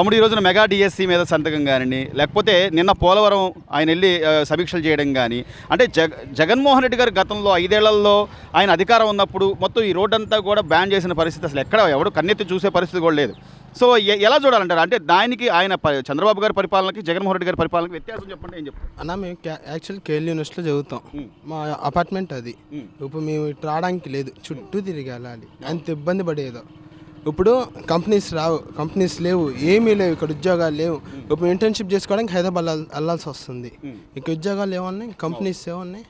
తమ్ముడు ఈ రోజున మెగా డిఎస్సి మీద సంతకం కానీ లేకపోతే నిన్న పోలవరం ఆయన వెళ్ళి సమీక్షలు చేయడం కానీ అంటే జగ జగన్మోహన్ రెడ్డి గారు గతంలో ఐదేళ్ళలో ఆయన అధికారం ఉన్నప్పుడు మొత్తం ఈ రోడ్ అంతా కూడా బ్యాన్ చేసిన పరిస్థితి అసలు ఎక్కడ ఎవడు కన్నెత్తి చూసే పరిస్థితి కూడా లేదు. సో ఎలా చూడాలంటారు? అంటే దానికి ఆయన చంద్రబాబు గారి పరిపాలనకి జగన్మోహన్ రెడ్డి గారి పరిపాలనకి వ్యత్యాసం చెప్పండి ఏం చెప్తారు? అన్న మేము యాక్చువల్ కేఎల్ యూనివర్సిటీలో చదువుతాం. మా అపార్ట్మెంట్ అది. ఇప్పుడు మేము ఇటు రావడానికి లేదు చుట్టూ తిరిగి వెళ్ళాలి అంత ఇబ్బంది పడేదో. ఇప్పుడు కంపెనీస్ రావు కంపెనీస్ లేవు ఏమీ లేవు ఇక్కడ ఉద్యోగాలు లేవు. ఇప్పుడు ఇంటర్న్షిప్ చేసుకోవడానికి హైదరాబాద్ వెళ్ళాల్- వెళ్ళాల్సి వస్తుంది. ఇక్కడ ఉద్యోగాలు ఏమన్నాయి? కంపెనీస్ ఏమన్నాయి?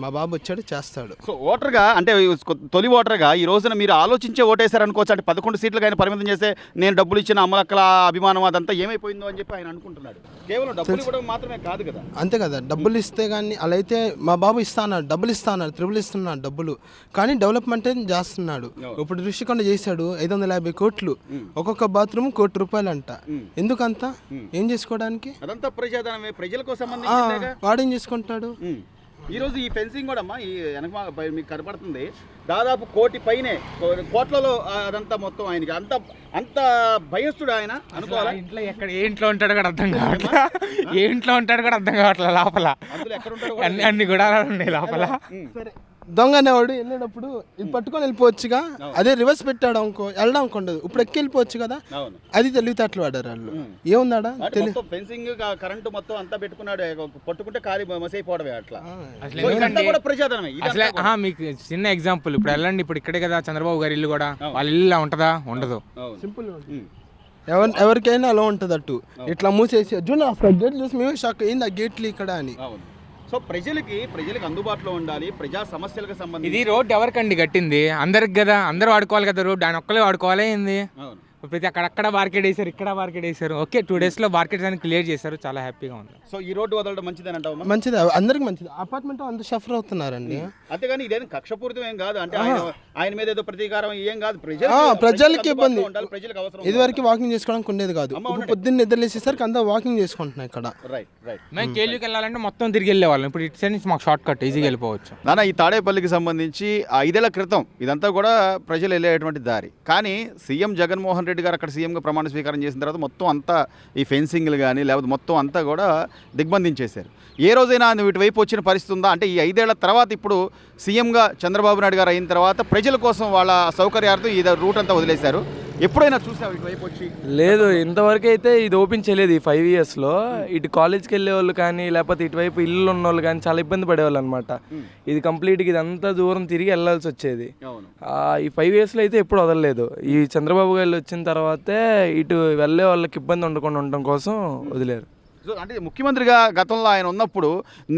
మా బాబు వచ్చాడు చేస్తాడు. సో ఓటర్గా అంటే తొలి ఓటర్గా ఈ రోజున మీరు ఆలోచించే ఓటేశారు అనుకోవచ్చు. అంటే పదకొండు సీట్లకు ఆయన పరిమితం చేస్తే నేను డబ్బులు ఇచ్చిన అమ్మలక్కల అభిమానం అదంతా ఏమైపోయిందో అని చెప్పి ఆయన అనుకుంటున్నాడు. కేవలం డబ్బులు ఇవ్వడం మాత్రమే కాదు కదా. అంతే కదా డబ్బులు ఇస్తే కానీ అలా అయితే మా బాబు ఇస్తా అన్నాడు డబ్బులు ఇస్తా అన్నాడు త్రిబుల్ ఇస్తున్నాడు డబ్బులు. కానీ డెవలప్మెంట్ చేస్తున్నాడు? ఇప్పుడు ఋషికొండ చేశాడు ఐదు వందల యాభై కోట్లు. ఒక్కొక్క బాత్రూమ్ కోటి రూపాయలు అంట ఎందుకంత? ఏం చేసుకోవడానికి? అదంతా ప్రజాధనమే ప్రజలకు వాడేం చేసుకుంటాడు? ఉమ్. ఈ రోజు ఈ ఫెన్సింగ్ కూడా అమ్మా ఈ వెనక మీకు కనపడుతుంది. దాదాపు కోటి పైనే కోట్లలో అదంతా మొత్తం ఆయనకి. అంత అంత భయస్తుడు ఆయన అనుకోవాలా? ఇంట్లో ఎక్కడ ఏ ఇంట్లో ఉంటాడు కూడా అర్థం కావట్లా. ఏ ఇంట్లో ఉంటాడు కూడా అర్థం కావట్లే లోపల. అందులో ఎక్కడ ఉంటాడో అన్ని అన్ని గుడాలు ఉన్నాయి లోపల. సరే. దొంగ అనేవాడు వెళ్ళేటప్పుడు ఇది పట్టుకొని వెళ్ళిపోవచ్చుగా. అదే రివర్స్ పెట్టాడు అనుకో వెళ్ళడం అనుకోండదు ఇప్పుడు ఎక్కి వెళ్ళిపోవచ్చు కదా. అవును. అది తెలివితేటలు వాడారు వాళ్ళు. ఏముందాడా? ఫెన్సింగ్ కరెంటు మొత్తం అంతా పెట్టుకున్నాడు. పట్టుకుంటే ఖాళీ మసైపోవడమే అట్లా. అసలు మీకు చిన్న ఎగ్జాంపుల్ ఇప్పుడు వెళ్ళండి ఇప్పుడు ఇక్కడే కదా చంద్రబాబు గారి ఇల్లు కూడా. వాళ్ళ ఇల్లు ఇలా ఉంటుందా? ఉండదు. అవును. సింపుల్. ఎవరి ఎవరికైనా అలా ఉంటుంది అట్టు ఇట్లా మూసేసి జూన్ అసలు గేట్ చూసి మేమే షాక్ ఏంది ఆ గేట్లు ఇక్కడ అని. అవును. సో ప్రజలకి ప్రజలకు అందుబాటులో ఉండాలి ప్రజా సమస్యలకు ఇది సంబంధించి రోడ్ ఎవరికండి కట్టింది? అందరికి కదా అందరూ వాడుకోవాలి కదా రోడ్ ఆయన ఒక్కలే వాడుకోవాలి ఏంది? అవును. ప్రతి అక్కడక్కడ మార్కెట్ వేసారు ఇక్కడ మార్కెట్ వేసారు ఓకే టూ డేస్లో మార్కెట్ అని క్లియర్ చేశారు చాలా హ్యాపీగా ఉంది. సో ఈ రోడ్డు వదలడం మంచిదని అంటావమ్మా మంచిది అందరికి మంచిది. అపార్ట్మెంట్ అందరు సఫర్ అవుతున్నారండి. అంతేగాని ఇదేం కక్షపూరితం ఏం కాదు. అంటే ఆయన మీద ఏదో ప్రతీకారం ఏం కాదు. ప్రజలు ప్రజలకి ఇబ్బంది. ఉండాలి ప్రజలకు అవసరం ఇది వరకు వాకింగ్ చేసుకోవడానికి ఉండేది కాదు. పొద్దున్న నిద్రలేసేసరికి అందరూ వాకింగ్ చేసుకుంటున్నాయి ఇక్కడ. రైట్ రైట్ మేము వెళ్ళాలంటే మొత్తం తిరిగి వెళ్ళేవాళ్ళం. ఇప్పుడు ఇటు సైడ్ నుంచి మాకు షార్ట్ కట్ ఈజీగా వెళ్ళిపోవచ్చు. నాన్న ఈ తాడేపల్లికి సంబంధించి ఐదేళ్ళ క్రితం ఇదంతా కూడా ప్రజలు వెళ్ళేటువంటి దారి. కానీ సీఎం జగన్మోహన్ రెడ్డి గారు అక్కడ సీఎంగా ప్రమాణ స్వీకారం చేసిన తర్వాత మొత్తం అంతా ఈ ఫెన్సింగ్లు కానీ లేకపోతే మొత్తం అంతా కూడా దిగ్బంధించేశారు. ఏ రోజైనా నువ్వు ఇటువైపు వచ్చిన పరిస్థితి ఉందా? అంటే ఈ ఐదేళ్ళ తర్వాత ఇప్పుడు సీఎంగా చంద్రబాబు నాయుడు గారు అయిన తర్వాత ప్రజల కోసం వాళ్ళ సౌకర్యార్థం ఈ రూట్ అంతా వదిలేశారు. ఎప్పుడైనా చూసావు ఇటువైపు వచ్చి? లేదు ఇంతవరకు అయితే ఇది ఓపెన్ చేయలేదు ఈ ఫైవ్ ఇయర్స్లో ఇటు కాలేజ్కి వెళ్ళే వాళ్ళు కానీ లేకపోతే ఇటువైపు ఇల్లు ఉన్న వాళ్ళు కానీ చాలా ఇబ్బంది పడేవాళ్ళు అనమాట ఇది కంప్లీట్గా ఇదంతా దూరం తిరిగి వెళ్ళాల్సి వచ్చేది. ఈ ఫైవ్ ఇయర్స్లో అయితే ఎప్పుడు వదలలేదు. ఈ చంద్రబాబు గారు వచ్చిన తర్వాతే ఇటు వెళ్ళే వాళ్ళకి ఇబ్బంది ఉండకుండా ఉండడం కోసం వదిలేరు. సో అంటే ముఖ్యమంత్రిగా గతంలో ఆయన ఉన్నప్పుడు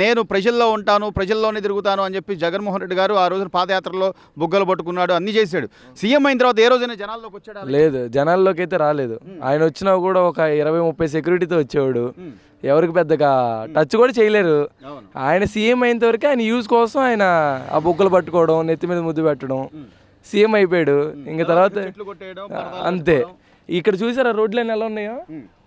నేను ప్రజల్లో ఉంటాను ప్రజల్లోనే తిరుగుతాను అని చెప్పి జగన్మోహన్ రెడ్డి గారు ఆ రోజున పాదయాత్రలో బుగ్గలు పట్టుకున్నాడు అన్ని చేశాడు. సీఎం అయిన తర్వాత ఏ రోజైనా జనాల్లోకి వచ్చాడు లేదు జనాల్లోకి అయితే రాలేదు ఆయన వచ్చినా కూడా ఒక ఇరవై ముప్పై సెక్యూరిటీతో వచ్చేవాడు. ఎవరికి పెద్దగా టచ్ కూడా చేయలేరు. ఆయన సీఎం అయినంత వరకు ఆయన యూజ్ కోసం ఆయన ఆ బుగ్గలు పట్టుకోవడం నెత్తి మీద ముద్దు పెట్టడం సీఎం అయిపోయాడు. ఇంకా తర్వాత అంతే. ఇక్కడ చూసారా రోడ్లు ఎలా ఉన్నాయో?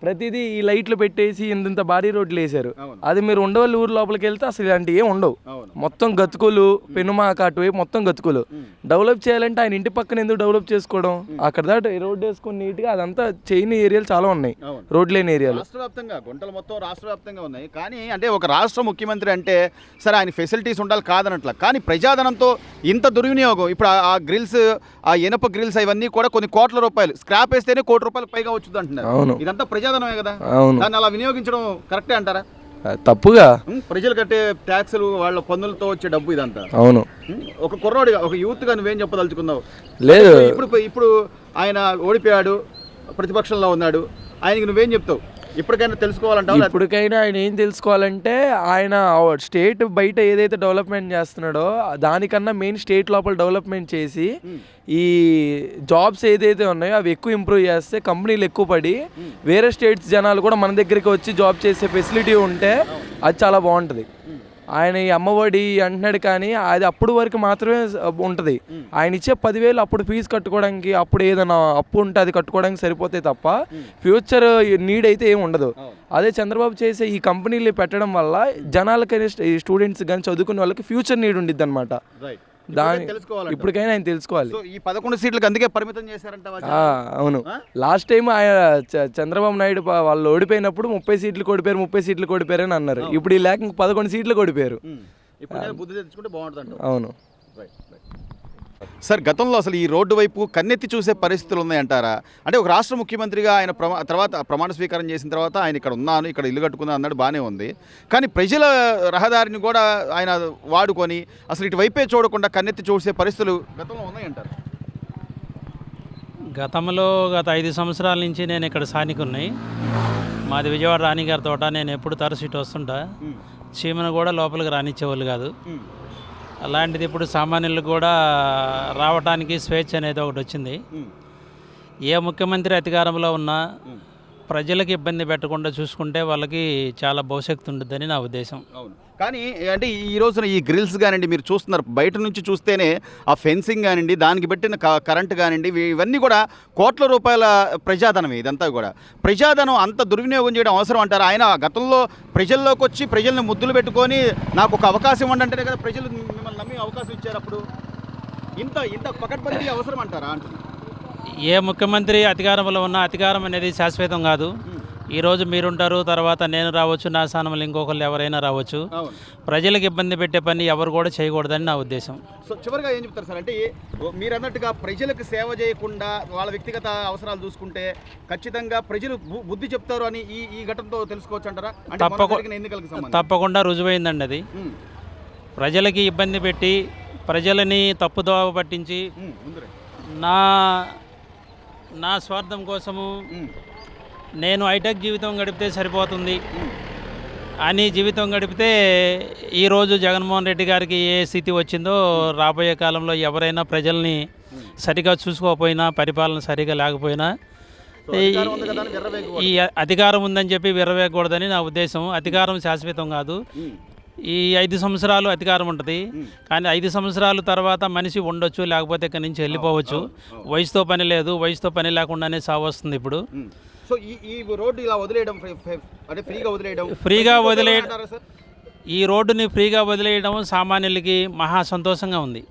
ప్రతిదీ ఈ లైట్లు పెట్టేసి ఇంత భారీ రోడ్లు వేసారు. అది మీరు ఉండవల్లి ఊరు లోపలికి వెళ్తే అసలు ఇలాంటివి ఏం ఉండవు. మొత్తం గతుకులు పెనుమాక అటువైపు మొత్తం గతుకులు. డెవలప్ చేయాలంటే ఆయన ఇంటి పక్కన ఎందుకు డెవలప్ చేసుకోవడం? అక్కడ దాటి రోడ్ వేసుకొని నీట్గా అదంతా చేయని ఏరియాలు చాలా ఉన్నాయి. రోడ్ లేని ఏరియాలు. రాష్ట్ర వ్యాప్తంగా గుంటలు మొత్తం రాష్ట్ర వ్యాప్తంగా ఉన్నాయి. కానీ అంటే ఒక రాష్ట్ర ముఖ్యమంత్రి అంటే సరే ఆయన ఫెసిలిటీస్ ఉండాలి కాదనట్ల. కానీ ప్రజాధనంతో ఇంత దుర్వినియోగం. ఇప్పుడు ఆ- ఆ గ్రిల్స్ ఆ ఇనప గ్రిల్స్ అవన్నీ కూడా కొన్ని కోట్ల రూపాయలు. స్క్రాప్ వేస్తేనే కోటి రూపాయలు పైగా వచ్చింది అంటున్నారు అవును. ఇదంతా ప్రజాధనమే కదా? అవును. దాన్ని అలా వినియోగించడం కరెక్టే అంటారా? తప్పుగా? ప్రజలు కట్టే ట్యాక్సులు వాళ్ళ పన్నులతో వచ్చే డబ్బు ఇదంతా. అవును? ఒక కుర్రోడిగా ఒక యూత్గా నువ్వేం చెప్పదలుచుకున్నావు? లేదు. ఇప్పుడు ఇప్పుడు ఆయన ఓడిపోయాడు ప్రతిపక్షంలో ఉన్నాడు. ఆయనకి నువ్వేం చెప్తావు? ఇప్పటికైనా తెలుసుకోవాలంటావు? లేకపోతే- ఇప్పటికైనా ఆయన ఏం తెలుసుకోవాలంటే ఆయన స్టేట్ బయట ఏదైతే డెవలప్మెంట్ చేస్తున్నాడో దానికన్నా మెయిన్ స్టేట్ లోపల డెవలప్మెంట్ చేసి ఈ జాబ్స్ ఏదైతే ఉన్నాయో అవి ఎక్కువ ఇంప్రూవ్ చేస్తే కంపెనీలు ఎక్కువ పడి వేరే స్టేట్స్ జనాలు కూడా మన దగ్గరికి వచ్చి జాబ్ చేసే ఫెసిలిటీ ఉంటే అది చాలా బాగుంటుంది. ఆయన ఈ అమ్మఒడి అంటున్నాడు కానీ అది అప్పుడు వరకు మాత్రమే ఉంటుంది. ఆయన ఇచ్చే పదివేలు అప్పుడు ఫీజు కట్టుకోవడానికి అప్పుడు ఏదైనా అప్పు ఉంటే అది కట్టుకోవడానికి సరిపోతాయి తప్ప ఫ్యూచర్ నీడ్ అయితే ఏమి ఉండదు. అదే చంద్రబాబు చేసే ఈ కంపెనీలు పెట్టడం వల్ల జనాలకైనా స్టూడెంట్స్ కానీ చదువుకునే వాళ్ళకి ఫ్యూచర్ నీడ్ ఉండిద్ది అనమాట దాని తెలుసుకోవాలంట. ఇప్పటికైనా ఆయన తెలుసుకోవాలి. సో ఈ పదకొండు సీట్లకు అందుకే పరిమితం చేశారంట ఆ, అవును. లాస్ట్ టైం ఆయన చ- చంద్రబాబు నాయుడు ప- వాళ్ళు ఓడిపోయినప్పుడు ముప్పై సీట్లు ఓడిపోయారు ముప్పై సీట్లు ఓడిపోయారు అని అన్నారు ఇప్పుడు ఈ లేక ఇంక పదకొండు సీట్లు ఇప్పుడు బుద్ధి తెచ్చుకుంటే బాగుంటుంది అవును. సార్ గతంలో అసలు ఈ రోడ్డు వైపు కన్నెత్తి చూసే పరిస్థితులు ఉన్నాయంటారా? అంటే ఒక రాష్ట్ర ముఖ్యమంత్రిగా ఆయన ప్రమా తర్వాత ప్రమాణ స్వీకారం చేసిన తర్వాత ఆయన ఇక్కడ ఉన్నాను ఇక్కడ ఇల్లు కట్టుకున్నాను అన్నాడు బాగానే ఉంది. కానీ ప్రజల రహదారిని కూడా ఆయన వాడుకొని అసలు ఇటు వైపే చూడకుండా కన్నెత్తి చూసే పరిస్థితులు గతంలో ఉన్నాయంటారు? గతంలో గత ఐదు సంవత్సరాల నుంచి నేను ఇక్కడ స్థానికున్నాయి మాది విజయవాడ రాణిగారి తోట నేను ఎప్పుడు తరచు ఇటు వస్తుంటా. చీమను కూడా లోపలికి రానిచ్చేవాళ్ళు కాదు. అలాంటిది ఇప్పుడు సామాన్యులకు కూడా రావటానికి స్వేచ్ఛ అనేది ఒకటి వచ్చింది. ఏ ముఖ్యమంత్రి అధికారంలో ఉన్నా ప్రజలకు ఇబ్బంది పెట్టకుండా చూసుకుంటే వాళ్ళకి చాలా భవిష్యత్తు ఉంటుందని నా ఉద్దేశం. అవును. కానీ అంటే ఈ రోజున ఈ గ్రిల్స్ కానివ్వండి మీరు చూస్తున్నారు బయట నుంచి చూస్తేనే ఆ ఫెన్సింగ్ కానివ్వండి దానికి పెట్టిన కరెంట్ కానివ్వండి ఇవి- ఇవన్నీ కూడా కోట్ల రూపాయల ప్రజాధనం ఇదంతా కూడా. ప్రజాధనం అంత దుర్వినియోగం చేయడం అవసరం అంటారు? ఆయన గతంలో ప్రజల్లోకి వచ్చి ప్రజల్ని ముద్దులు పెట్టుకొని నాకు ఒక అవకాశం అంటేనే కదా ప్రజలు నమ్మి అవకాశం ఇచ్చారు అప్పుడు? ఇంత ఇంత పకడ్బందీ అవసరం అంటారా ఏ ముఖ్యమంత్రి అధికారంలో ఉన్నా అధికారం అనేది శాశ్వతం కాదు. ఈరోజు మీరుంటారు తర్వాత నేను రావచ్చు నా స్థానంలో ఇంకొకళ్ళు ఎవరైనా రావచ్చు. ప్రజలకు ఇబ్బంది పెట్టే పని ఎవరు కూడా చేయకూడదని నా ఉద్దేశం. సో చివరిగా ఏం చెప్తారు సార్? అంటే మీరు అన్నట్టుగా ప్రజలకు సేవ చేయకుండా వాళ్ళ వ్యక్తిగత అవసరాలు చూసుకుంటే ఖచ్చితంగా ప్రజలు బుద్ధి చెప్తారు అని ఈ ఈ ఘటనతో తెలుసుకోవచ్చు అంటారా? తప్పకుండా రుజువైందండి అది. ప్రజలకి ఇబ్బంది పెట్టి ప్రజలని తప్పుదోవ పట్టించి. నా నా స్వార్థం కోసము నేను హైటెక్ జీవితం గడిపితే సరిపోతుంది. అని జీవితం గడిపితే ఈరోజు జగన్మోహన్ రెడ్డి గారికి ఏ స్థితి వచ్చిందో రాబోయే కాలంలో ఎవరైనా ప్రజల్ని సరిగా చూసుకోకపోయినా పరిపాలన సరిగా లేకపోయినా. ఈ అధికారం ఉందని చెప్పి విరవేయకూడదని నా ఉద్దేశం. అధికారం శాశ్వతం కాదు. ఈ ఐదు సంవత్సరాలు అధికారం ఉంటుంది. కానీ ఐదు సంవత్సరాల తర్వాత మనిషి ఉండొచ్చు లేకపోతే ఇక్కడి నుంచి వెళ్ళిపోవచ్చు. వయసుతో పని లేదు వయసుతో పని లేకుండానే సాగు వస్తుంది ఇప్పుడు. సో ఈ రోడ్డు ఇలా వదిలేయడం అంటే ఫ్రీగా వదిలేయడం. ఫ్రీగా వదిలే అంటారా సార్? ఈ రోడ్డుని ఫ్రీగా వదిలేయడం సామాన్యులకి మహా సంతోషంగా ఉంది.